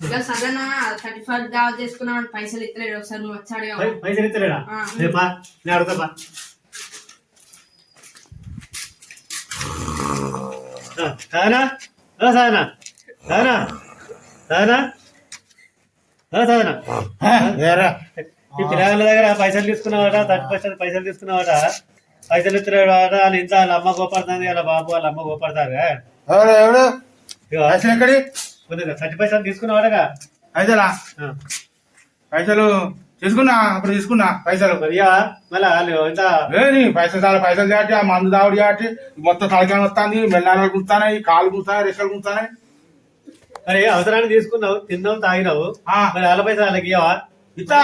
ఇక సదన thirty first దావత్ చేసుకున్నాం పైసలు ఇస్తలేడు ఒకసారి నువ్వు వచ్చాడు పైసలు ఇస్తలేడా. రేపా నేను అడుగుతా సాధనా ఓ సాధనా ఏరా ఈ పిల్లగాళ్ళ దగ్గర పైసలు తీసుకున్నావట థర్టీ పర్సెంట్ పైసలు తీసుకున్నావట. పైసలు ఇస్తున్నాడు అని ఇంత వాళ్ళ అమ్మ కోపడుతుంది వాళ్ళ బాబు వాళ్ళ అమ్మ ఎవడు? పైసలు ఎక్కడి? పైసలా ఆ. పైసలు తీసుకున్నా అప్పుడు తీసుకున్నా పైసలు? మళ్ళా వాళ్ళు పైసలు చాలా పైసలు చాటి ఆ మందు దావుడు చాటి మొత్తం తలకాయ వస్తుంది మెల్లాలు గుర్తాయి కాలు గుర్తాయి రెక్కలు గుర్తాయి మరి అవసరాన్ని తీసుకున్నావు తిన్నావు తాగినావు. మరి వాళ్ళ పైసలు వాళ్ళకి ఇవ్వవా ఇస్తా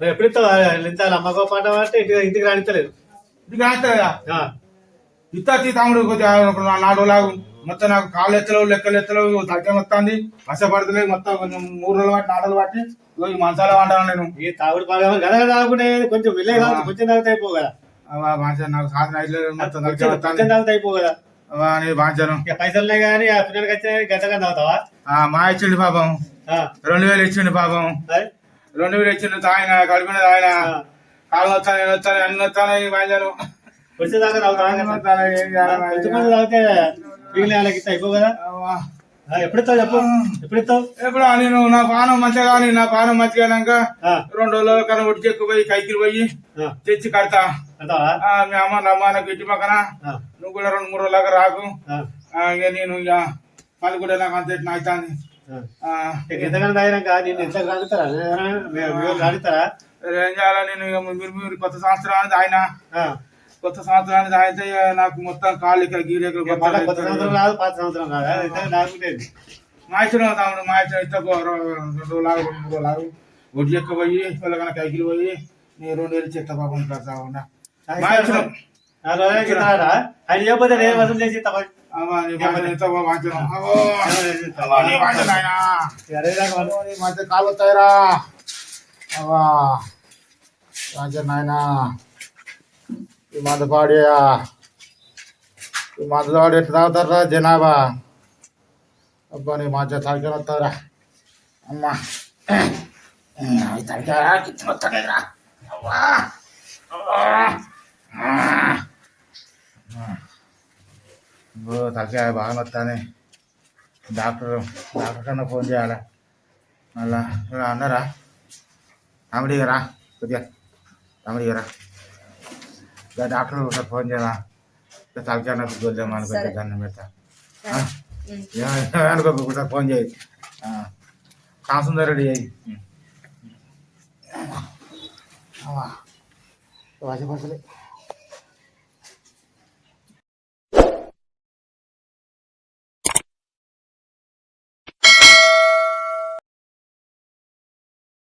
ఎప్పుడు ఇస్తావు? ఇంత అమ్మ కోపడడం అంటే ఇంటికి ఇంటికి రానిస్తలేదు ఇది కాస్తా ఆ. ఇస్తా తీ తమ్ముడు నాలుగు లాగు. మొత్తం నాకు కాళ్ళు ఎత్తలేవు లెక్కలు ఎత్తలేవు తలకాయ వస్తుంది. కష్టపడతలేదు మొత్తం కొంచెం మూడు రోజులు నాలుగు బట్టి ఇగో ఈ మంచాల వంటాను నేను. ఈ తాగుడు బాగా గద తాగుకుంటే కొంచెం వెళ్ళే కావచ్చు కొంచెం తాగితే అయిపో కదా. మంచిగా నాకు సాధన కొంచెం తాగితే అయిపో కదా. అవా నీ బాంచను ఇక పైసలునే కానీ ఆ పిల్లలకి వచ్చే గంటగా తాగుతావా? ఆ మా ఇచ్చిండు పాపం. రెండు వేలు ఇచ్చిండు పాపం? రెండు వేలు ఇచ్చిండు తాగిన కడుపున తాగిన. ఆ. కాళ్ళు వస్తాను నేను వస్తాను అన్ని వస్తాను ఈ బాంచను కొంచెం దాకా తాగుతావా అన్ని వస్తాను, ఏం చేయాలి? మరి? కొంచెం కొంచెం తాగితే మిగిలిన వాళ్ళకి కదా? అవ్వా. ఆ, ఎప్పుడు ఇస్తావు చెప్పు? ఎప్పుడు నేను నా పానం మంచిగా నా పానం మంచిగా రెండు రోజుల కన్నా ఒడికి ఎక్కువ పోయి కైకిలు పోయి తెచ్చి కడతా. మీ అమ్మ నమ్మ నాకు ఇటు పక్కన. నువ్వు కూడా రెండు మూడు రోజులాగా రాకు. ఇక నేను ఇక పని కూడా నాకు అంత. ఆ, ఇక ఎంతకన్నా తాగినాక నేను ఎంత సరే, ఏం చేయాలా? నేను మీరు మీరు కొత్త సంవత్సరానికి ఆయన కొత్త సంవత్సరానికి ఇక నాకు మొత్తం కాళ్ళు ఇక్కడ గీరేకులు కొత్త సంవత్సరం రాదు పాత సంవత్సరం రాదు అయితే నాకుంటేది మా ఇచ్చిన తమ్ముడు మా ఇచ్చిన ఇస్తే రెండు రెండు మూడు రోజులాగా ఒడ్డు ఎక్కువ పోయి పిల్లకన్నా కైకిలు పోయి నేను రెండు వేలు చెత్త పాపం కడతా ఉన్నా మా ఇచ్చిన ఆ రోజు ఇస్తారా ఆయన చెప్పకపోతే నేను వసూలు చేసి నీ నీ నీ కాలు వస్తాయిరా. నాయనా. ఈ మందు పాడి ఈ మందులు పాడి ఎట్లా తాగుతారా జనాభా? అబ్బా నీ మధ్య తడికలు వస్తారా అమ్మా. తడికారా? కిచ్చిన వస్తాయిరా అవ్వా. తలకాయ బాగా వస్తానే. డాక్టర్ డాక్టర్ కన్నా ఫోన్ చేయాలా? మళ్ళా అన్నారా? తమ్ముడి రా కొద్దిగా తమ్ముడి రా డాక్టర్ ఒకసారి ఫోన్ చేయరా ఇక తలకాయ నాకు గొల్లేమో అనుకో సరే. దండం పెడతా. అనుకో ఒకసారి ఫోన్ చేయి. కాసుందర్ రెడీ అయ్యి. వాసి పసలే